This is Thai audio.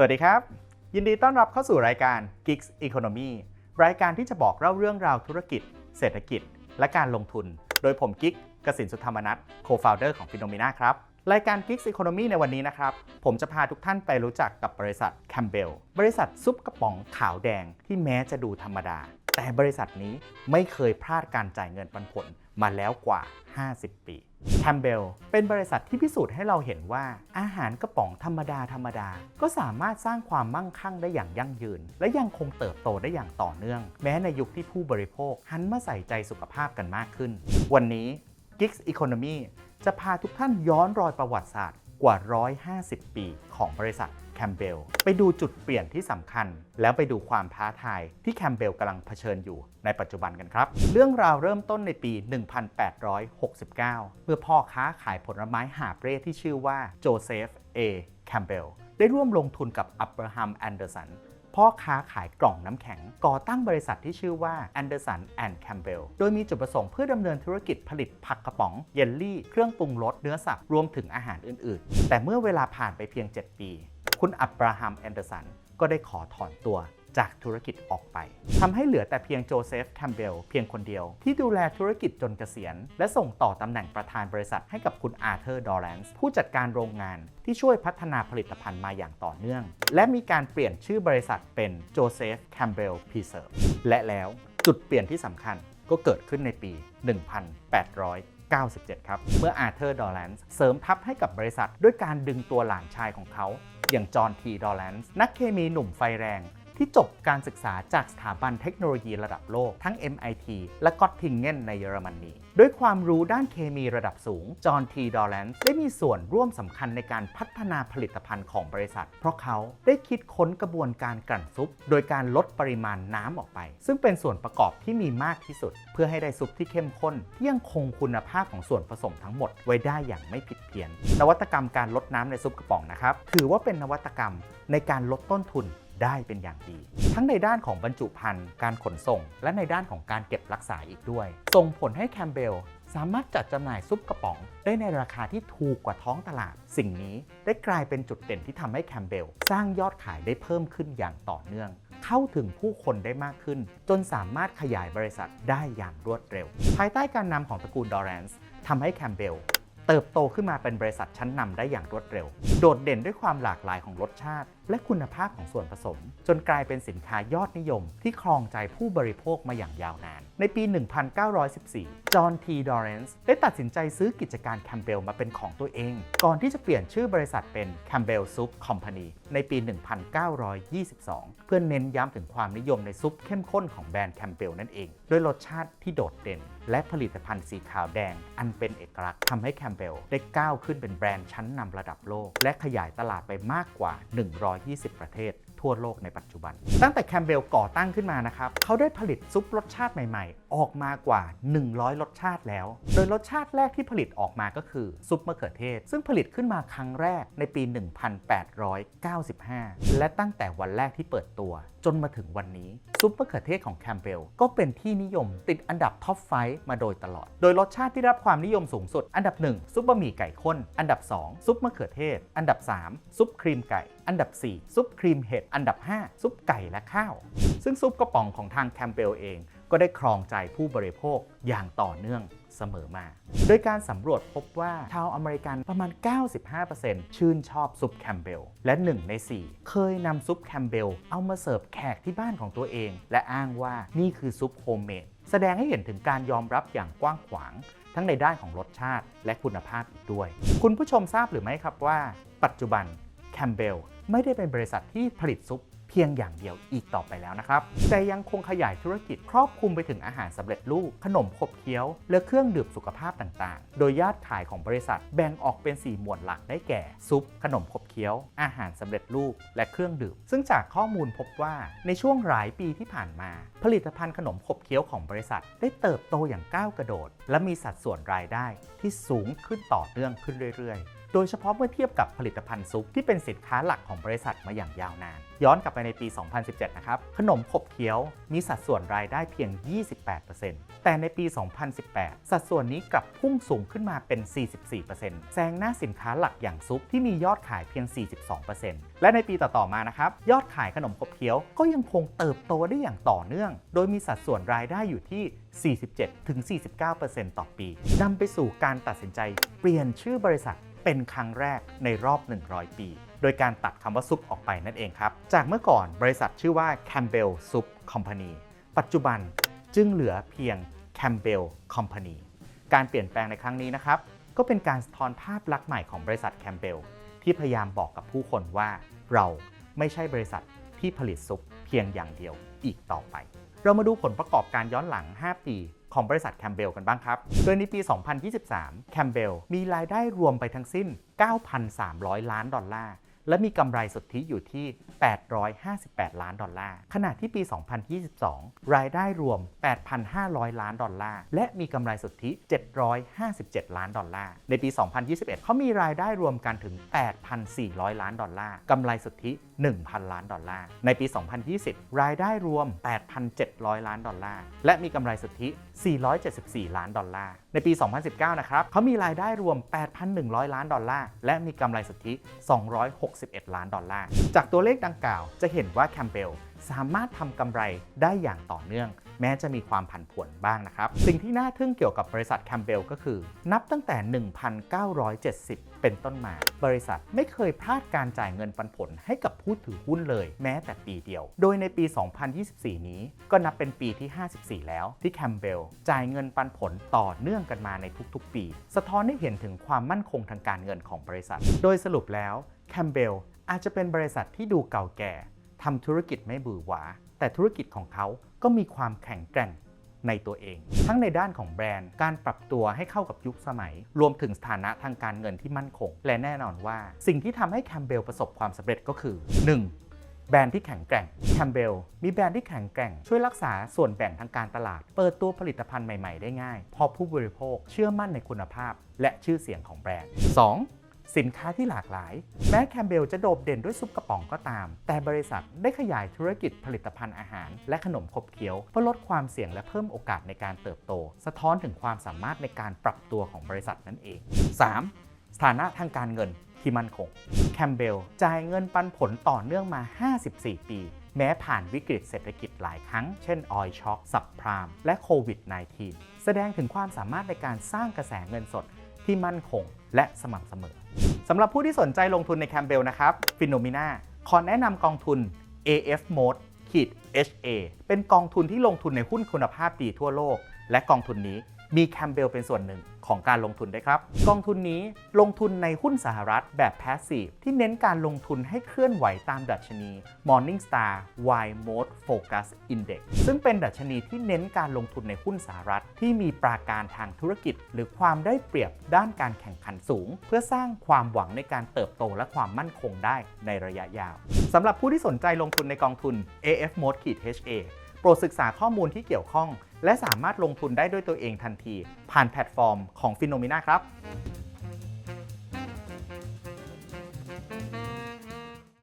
สวัสดีครับ ยินดีต้อนรับเข้าสู่รายการ Geeks Economy รายการที่จะบอกเล่าเรื่องราวธุรกิจ เศรษฐกิจ และการลงทุน โดยผมกิ๊กกสินสุธรรมนัท co-founder ของ Phenomena ครับ รายการ Geeks Economy ในวันนี้นะครับ ผมจะพาทุกท่านไปรู้จักกับบริษัท Campbell บริษัทซุปกระป๋องขาวแดงที่แม้จะดูธรรมดา แต่บริษัทนี้ไม่เคยพลาดการจ่ายเงินปันผล มาแล้วกว่า 50 ปีแคมเบลเป็นบริษัทที่พิสูจน์ให้เราเห็นว่า อาหารกระป๋องธรรมดาธรรมดา ก็สามารถสร้างความมั่งคั่งได้อย่างยั่งยืน และยังคงเติบโตได้อย่างต่อเนื่อง แม้ในยุคที่ผู้บริโภค หันมาใส่ใจสุขภาพกันมากขึ้น วันนี้ Gigs Economy จะพาทุกท่านย้อนรอยประวัติศาสตร์กว่า 150 ปีของบริษัท แคมเบลไปดูจุดเปลี่ยนที่สำคัญ แล้วไปดูความท้าทายที่แคมเบลกำลังเผชิญอยู่ในปัจจุบันกันครับ เรื่องราวเริ่มต้นในปี 1869 เมื่อพ่อค้าขายผลไม้หาเร่ที่ชื่อว่าโจเซฟ เอ แคมเบลได้ร่วมลงทุนกับอับราฮัม แอนเดอร์สันพ่อค้าขายกล่องน้ำแข็ง ก่อตั้งบริษัทที่ชื่อว่า Anderson and Campbell โดยมีจุดประสงค์เพื่อดำเนินธุรกิจผลิตผักกระป๋อง เยลลี่ เครื่องปรุงรสเนื้อสัตว์รวมถึงอาหารอื่น ๆ แต่เมื่อเวลาผ่านไปเพียง 7 ปี คุณอับราฮัมแอนเดอร์สันก็ได้ขอถอนตัวจากธุรกิจออกไปทำให้เหลือแต่เพียงโจเซฟแคมเบลเพียงคนเดียว ที่ดูแลธุรกิจจนเกษียณ และส่งต่อตำแหน่งประธานบริษัทให้กับคุณอาร์เธอร์ดอแลนส์ผู้จัดการโรงงานที่ช่วยพัฒนาผลิตภัณฑ์มาอย่างต่อเนื่อง และมีการเปลี่ยนชื่อบริษัทเป็นโจเซฟแคมเบลพีเซอร์และแล้วจุดเปลี่ยนที่สำคัญก็เกิดขึ้นในปี 1897 ครับ เมื่ออาร์เธอร์ ดอแลนส์เสริมทัพให้กับบริษัทด้วยการดึงตัวหลานชายของเขา อย่างจอห์นทีดอแลนส์นักเคมีหนุ่มไฟแรง ที่จบการศึกษาจากสถาบันเทคโนโลยีระดับโลกทั้ง MIT และก็ทิงเกนในเยอรมนีด้วยความรู้ด้านเคมีระดับสูง จอห์นทีดอแลนส์ได้มีส่วนร่วมสำคัญในการพัฒนาผลิตภัณฑ์ของบริษัท เพราะเขาได้คิดค้นกระบวนการกลั่นซุป โดยการลดปริมาณน้ำออกไป ซึ่งเป็นส่วนประกอบที่มีมากที่สุด เพื่อให้ได้ซุปที่เข้มข้นที่ยังคงคุณภาพของส่วนผสมทั้งหมดไว้ได้อย่างไม่ผิดเพี้ยน นวัตกรรมการลดน้ำในซุปกระป๋องนะครับถือว่าเป็นนวัตกรรมในการลดต้นทุน ได้เป็นอย่างดี ทั้งในด้านของบรรจุภัณฑ์การขนส่ง และในด้านของการเก็บรักษาอีกด้วย ส่งผลให้แคมเบลสามารถจัดจำหน่ายซุปกระป๋อง ได้ในราคาที่ถูกกว่าท้องตลาด สิ่งนี้ได้กลายเป็นจุดเด่นที่ทำให้แคมเบลสร้างยอดขายได้เพิ่มขึ้นอย่างต่อเนื่อง เข้าถึงผู้คนได้มากขึ้น จนสามารถขยายบริษัทได้อย่างรวดเร็ว ภายใต้การนำของตระกูลดอแรนส์ทำให้แคมเบลเติบโตขึ้นมาเป็นบริษัทชั้นนำได้อย่างรวดเร็ว โดดเด่นด้วยความหลากหลายของรสชาติ และคุณภาพของส่วนผสม จนกลายเป็นสินค้ายอดนิยม ที่ครองใจผู้บริโภคมาอย่างยาวนาน ในปี 1914 จอห์น ที ดอเรนส์ได้ตัดสินใจซื้อกิจการแคมเบลมาเป็นของตัวเอง ก่อนที่จะเปลี่ยนชื่อบริษัทเป็น Campbell Soup Company ในปี 1922 เพื่อเน้นย้ำถึงความนิยมในซุปเข้มข้นของแบรนด์แคมเบลนั่นเอง ด้วยรสชาติที่โดดเด่น และผลิตภัณฑ์สีขาวแดง อันเป็นเอกลักษณ์ทำให้แคมเบลได้ก้าวขึ้นเป็นแบรนด์ชั้นนำระดับโลก และขยายตลาดไปมากกว่า 100 120 ประเทศทั่วโลกในปัจจุบัน ตั้งแต่แคมเบลก่อตั้งขึ้นมานะครับเขาได้ผลิตซุปรสชาติใหม่ๆ ออกมากว่า 100 รสชาติแล้ว โดยรสชาติแรกที่ผลิตออกมาก็คือซุปมะเขือเทศ ซึ่งผลิตขึ้นมาครั้งแรกในปี 1895 และตั้งแต่วันแรกที่เปิดตัว จนมาถึงวันนี้ซุปมะเขือเทศของแคมเบลก็เป็นที่นิยมติดอันดับท็อปไฟมาโดยตลอด โดยรสชาติที่รับความนิยมสูงสุด อันดับ 1 ซุปบะหมี่ไก่ข้น อันดับ 2 ซุปมะเขือเทศ อันดับ 3 ซุปครีมไก่ อันดับ 4 ซุปครีมเห็ดอันดับ 5 ซุปไก่และข้าว ซึ่งซุปกระป๋องของทางแคมเบลเองก็ได้ครองใจผู้บริโภคอย่างต่อเนื่องเสมอมา โดยการสำรวจพบว่าชาวอเมริกันประมาณ 95%ชื่นชอบซุปแคมเบล และ 1 ใน 4 เคยนำซุปแคมเบลเอามาเสิร์ฟแขกที่บ้านของตัวเอง และอ้างว่านี่คือซุปโฮมเมดแสดงให้เห็นถึงการยอมรับอย่างกว้างขวาง ทั้งในด้านของรสชาติและคุณภาพอีกด้วย คุณผู้ชมทราบหรือไม่ครับว่า ปัจจุบันแคมเบล ไม่ได้เป็นบริษัทที่ผลิตซุปเพียงอย่างเดียวอีกต่อไปแล้วนะครับ แต่ยังคงขยายธุรกิจครอบคลุมไปถึงอาหารสำเร็จรูป ขนมขบเคี้ยว และเครื่องดื่มสุขภาพต่างๆ โดยยอดขายของบริษัทแบ่งออกเป็น 4 หมวดหลักได้แก่ ซุป ขนมขบเคี้ยว อาหารสำเร็จรูป และเครื่องดื่ม ซึ่งจากข้อมูลพบว่าในช่วงหลายปีที่ผ่านมา ผลิตภัณฑ์ขนมขบเคี้ยวของบริษัท ได้เติบโตอย่างก้าวกระโดด และมีสัดส่วนรายได้ที่สูงขึ้นต่อเนื่องขึ้นเรื่อยๆ โดยเฉพาะเมื่อเทียบกับผลิตภัณฑ์ซุปที่เป็นสินค้าหลักของบริษัทมาอย่างยาวนาน ย้อนกลับไปในปี 2017 นะครับ ขนมขบเคี้ยวมีสัดส่วนรายได้เพียง 28%แต่ในปี 2018 สัดส่วนนี้กลับพุ่งสูงขึ้นมาเป็น 44%แซงหน้าสินค้าหลักอย่างซุปที่มียอดขายเพียง 42%และในปีต่อๆมานะครับยอดขายขนมขบเคี้ยวก็ยังคงเติบโตได้อย่างต่อเนื่อง โดยมีสัดส่วนรายได้อยู่ที่47-49%ต่อปีนำไปสู่การตัดสินใจเปลี่ยนชื่อบริษัท เป็นครั้งแรกในรอบ 100 ปี โดยการตัดคำว่าซุปออกไปนั่นเองครับ จากเมื่อก่อนบริษัทชื่อว่า Campbell Soup Company ปัจจุบันจึงเหลือเพียง Campbell Company การเปลี่ยนแปลงในครั้งนี้นะครับ ก็เป็นการสะท้อนภาพลักษณ์ใหม่ของบริษัท Campbell ที่พยายามบอกกับผู้คนว่า เราไม่ใช่บริษัทที่ผลิตซุปเพียงอย่างเดียวอีกต่อไป เรามาดูผลประกอบการย้อนหลัง 5 ปี ของบริษัทแคมเบลกันบ้างครับ โดยในปี 2023 แคมเบลมีรายได้รวมไปทั้งสิ้น 9,300 ล้านดอลลาร์ และมีกำไรสุทธิอยู่ที่ 858 ล้านดอลลาร์ ขณะที่ปี 2022 รายได้รวม 8,500 ล้านดอลลาร์ และมีกำไรสุทธิ 757 ล้านดอลลาร์ ในปี 2021 เขามีรายได้รวมกันถึง 8,400 ล้านดอลลาร์ กำไรสุทธิ 1,000 ล้านดอลลาร์ ในปี 2020 รายได้รวม 8,700 ล้านดอลลาร์ และมีกำไรสุทธิ 474 ล้านดอลลาร์ ในปี 2019 นะครับ เขามีรายได้รวม 8,100 ล้านดอลลาร์ และมีกำไรสุทธิ61 ล้านดอลลาร์ จากตัวเลขดังกล่าวจะเห็นว่าแคมเบลสามารถทำกำไรได้อย่างต่อเนื่อง แม้จะมีความผันผวนบ้างนะครับ สิ่งที่น่าทึ่งเกี่ยวกับบริษัทแคมเบลก็คือ นับตั้งแต่ 1970 เป็นต้นมา บริษัทไม่เคยพลาดการจ่ายเงินปันผลให้กับผู้ถือหุ้นเลย แม้แต่ปีเดียว โดยในปี 2024 นี้ก็นับเป็นปีที่ 54 แล้ว ที่แคมเบลจ่ายเงินปันผลต่อเนื่องกันมาในทุกๆ ปี สะท้อนให้เห็นถึงความมั่นคงทางการเงินของบริษัท โดยสรุปแล้วแคมเบลอาจจะเป็นบริษัทที่ดูเก่าแก่ทำธุรกิจไม่บือหวา แต่ธุรกิจของเขาก็มีความแข็งแกร่งในตัวเอง ทั้งในด้านของแบรนด์ การปรับตัวให้เข้ากับยุคสมัย รวมถึงสถานะทางการเงินที่มั่นคง และแน่นอนว่า สิ่งที่ทำให้แคมเบลประสบความสำเร็จก็คือ 1. แบรนด์ที่แข็งแกร่งแคมเบลมีแบรนด์ที่แข็งแกร่ง ช่วยรักษาส่วนแบ่งทางการตลาด เปิดตัวผลิตภัณฑ์ใหม่ ๆ ได้ง่าย พอผู้บริโภคเชื่อมั่นในคุณภาพ และชื่อเสียงของแบรนด์ 2. สินค้าที่หลากหลาย แม้แคมเบลจะโดดเด่นด้วยซุปกระป๋องก็ตาม แต่บริษัทได้ขยายธุรกิจผลิตภัณฑ์อาหาร และขนมขบเคี้ยวเพื่อลดความเสี่ยงและเพิ่มโอกาสในการเติบโต สะท้อนถึงความสามารถในการปรับตัวของบริษัทนั่นเอง 3. สถานะทางการเงินที่มั่นคงแคมเบลจ่ายเงินปันผลต่อเนื่องมา 54 ปีแม้ผ่านวิกฤตเศรษฐกิจหลายครั้ง เช่นออยช็อคสับพราม และโควิด -19 แสดงถึงความสามารถในการสร้างกระแสเงินสดที่มั่นคงและสม่ำเสมอ สำหรับผู้ที่สนใจลงทุนในแคมเบลนะครับฟิโนมิน่าขอแนะนำกองทุน AF Mode ขีด HA เป็นกองทุนที่ลงทุนในหุ้นคุณภาพดีทั่วโลก และกองทุนนี้ มีแคมเบลเป็นส่วนหนึ่งของการลงทุนได้ครับ กองทุนนี้ลงทุนในหุ้นสหรัฐแบบ Passive ที่เน้นการลงทุนให้เคลื่อนไหวตามดัชนี Morningstar Y Mode Focus Index ซึ่งเป็นดัชนีที่เน้นการลงทุนในหุ้นสหรัฐ ที่มีปราการทางธุรกิจ หรือความได้เปรียบด้านการแข่งขันสูง เพื่อสร้างความหวังในการเติบโตและความมั่นคงได้ในระยะยาวสำหรับผู้ที่สนใจลงทุนในกองทุน AF Mode HA โปรดศึกษาข้อมูลที่เกี่ยวข้อง และสามารถลงทุนได้ด้วยตัวเองทันที ผ่านแพลตฟอร์มของฟิโนมิน่าครับ